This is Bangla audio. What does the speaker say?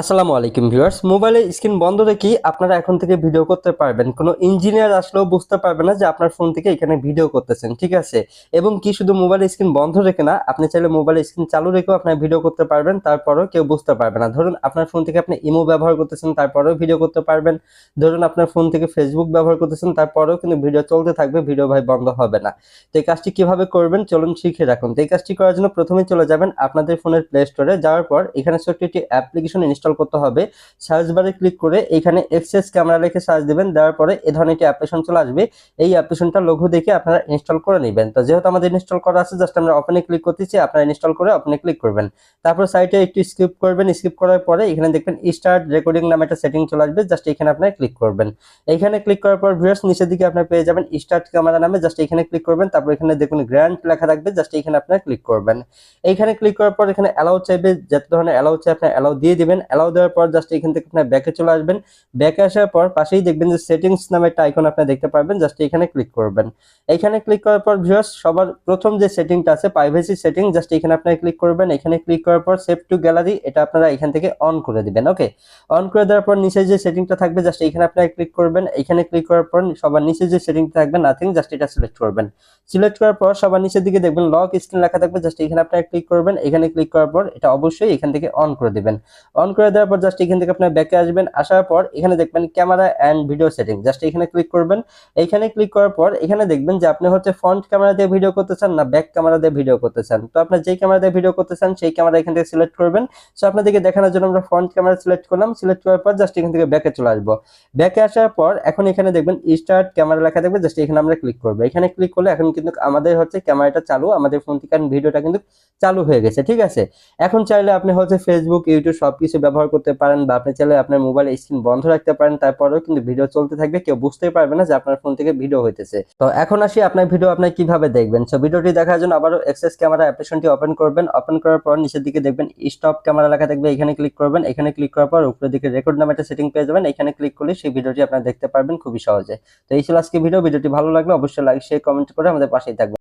আসসালামু আলাইকুম ভিউয়ার্স। মোবাইলের স্ক্রিন বন্ধ রেখেই আপনারা এখন থেকে ভিডিও করতে পারবেন। কোনো ইঞ্জিনিয়ার আসলেও বুঝতে পারবে না যে আপনার ফোন থেকে এখানে ভিডিও করতেছেন, ঠিক আছে? এবং কি শুধু মোবাইলের স্ক্রিন বন্ধ রেখে না, আপনি চাইলে মোবাইলের স্ক্রিন চালু রেখেও আপনার ভিডিও করতে পারবেন, তারপরেও কেউ বুঝতে পারবে না। ধরুন আপনার ফোন থেকে আপনি ইমো ব্যবহার করতেছেন, তারপরেও ভিডিও করতে পারবেন। ধরুন আপনার ফোন থেকে ফেসবুক ব্যবহার করতেছেন, তারপরেও কিন্তু ভিডিও চলতে থাকবে, ভিডিও ভাই বন্ধ হবে না। তো এই কাজটি কীভাবে করবেন? চলুন শিখে রাখুন তো এই কাজটি করার জন্য প্রথমে চলে যাবেন আপনাদের ফোনের প্লে স্টোরে যাওয়ার পর এখানে ছোট্ট একটি অ্যাপ্লিকেশন ইনস্টল করতে হবে। সার্চ বারে ক্লিক করে এখানে এক্সেস ক্যামেরা লিখে সার্চ দিবেন। দেওয়ার পরে এ ধরনের একটি অ্যাপ্লিকেশন চলে আসবে। এই অ্যাপ্লিকেশনটা লঘু দেখে আপনারা ইনস্টল করে নেবেন। তো যেহেতু আমাদের ইনস্টল করা আছে জাস্ট আমরা ওপেনে ক্লিক করতেছি, আপনারা ইনস্টল করে ওপেনে ক্লিক করবেন। তারপর সাইটে একটু স্কিপ করবেন। স্কিপ করার পরে এখানে দেখবেন স্টার্ট রেকর্ডিং নামে একটা সেটিং চলে আসবে। জাস্ট এখানে আপনারা ক্লিক করবেন। এখানে ক্লিক করার পর ভিউয়ার্স নিচের দিকে আপনারা পেয়ে যাবেন স্টার্ট ক্যামেরা নামে। জাস্ট এখানে ক্লিক করবেন। তারপর এখানে দেখুন গ্র্যান্ড লেখা থাকবে। জাস্ট এখানে আপনারা ক্লিক করবেন। এইখানে ক্লিক করার পর এখানে অ্যালাউ চাইবে। যত ধরনের অ্যালাউ চাই আপনি অ্যালাউ দিয়ে দিবেন। অ্যালাউ দেওয়ার পর জাস্ট এখান থেকে আপনার ব্যাকে চলে আসবেন। ব্যাকে আসার পর পাশেই দেখবেন যে সেটিংস নামে একটা আইকন আপনি দেখতে পারবেন জাস্ট এখানে ক্লিক করবেন। এইখানে ক্লিক করার পর ভিউয়ার্স সবার প্রথম যে সেটিংটা আছে প্রাইভেসি সেটিং জাস্ট এখানে আপনারা ক্লিক করবেন। এখানে ক্লিক করার পর সেভ টু গ্যালারি এটা আপনারা এখান থেকে অন করে দিবেন ওকে অন করে দেওয়ার পর নিচে যে সেটিংটা থাকবে জাস্ট এখানে আপনারা ক্লিক করবেন। এখানে ক্লিক করার পর সবার নিচে যে সেটিংটা থাকবে নাথিং জাস্ট এটা সিলেক্ট করবেন। সিলেক্ট করার পর সবার নিচের দিকে দেখবেন লক স্ক্রিন লেখা থাকবে জাস্ট এখানে আপনারা ক্লিক করবেন। এখানে ক্লিক করার পর এটা অবশ্যই এখান থেকে অন করে দিবেন। অন করে দেওয়ার পর জাস্ট এখান থেকে আপনার ব্যাকে আসবেন, আসার পর এখানে দেখবেন camera and video setting just এখানে ক্লিক করবেন এইখানে ক্লিক করার পর এখানে দেখবেন যে আপনি হচ্ছে ফ্রন্ট ক্যামেরা দিয়ে ভিডিও করতে চান না ব্যাক ক্যামেরা দিয়ে ভিডিও করতে চান তো আপনার যেই ক্যামেরা দিয়ে ভিডিও করতে চান সেই ক্যামেরা এখান থেকে সিলেক্ট করবেন। সো আপনাদেরকে দেখানোর জন্য আমরা ফ্রন্ট ক্যামেরা সিলেক্ট করলাম। সিলেক্ট করার পর জাস্ট এখান থেকে ব্যাকে চলে আসব। ব্যাকে আসার পর এখন এখানে দেখবেন স্টার্ট ক্যামেরা লেখা থাকবে জাস্ট এখানে আমরা ক্লিক করব। এখানে ক্লিক করলে এখন কিন্তু আমাদের হচ্ছে ক্যামেরাটা চালু, আমাদের ফোন থেকে ভিডিওটা কিন্তু চালু হয়ে গেছে, ঠিক আছে? এখন চাইলে আপনি হচ্ছে ফেসবুক ইউটিউব সবকিছু ব্যবহার করতে পারেন বা আপনি চাইলে আপনার মোবাইল স্ক্রিন বন্ধ রাখতে পারেন, তারপরেও কিন্তু ভিডিও চলতে থাকবে। কেউ বুঝতেই পারবে না যে আপনার ফোন থেকে ভিডিও হইতেছে। তো এখন আসি আপনার ভিডিও আপনি কীভাবে দেখবেন? সো ভিডিওটি দেখার জন্য আবারও এক্সেস ক্যামেরা অ্যাপ্লিকেশনটি ওপেন করবেন। ওপেন করার পর নিচের দিকে দেখবেন স্টপ ক্যামেরা লেখা থাকবে। এখানে ক্লিক করবেন। এখানে ক্লিক করার পর উপরের দিকে রেকর্ড নামে একটা সেটিং পেয়ে যাবেন। এখানে ক্লিক করলে সেই ভিডিওটি আপনারা দেখতে পারবেন খুবই সহজে। তো এই ছিল আজকে ভিডিও ভিডিওটি ভালো লাগলে অবশ্যই লাইক শেয়ার কমেন্ট করে আমাদের পাশেই থাকবেন।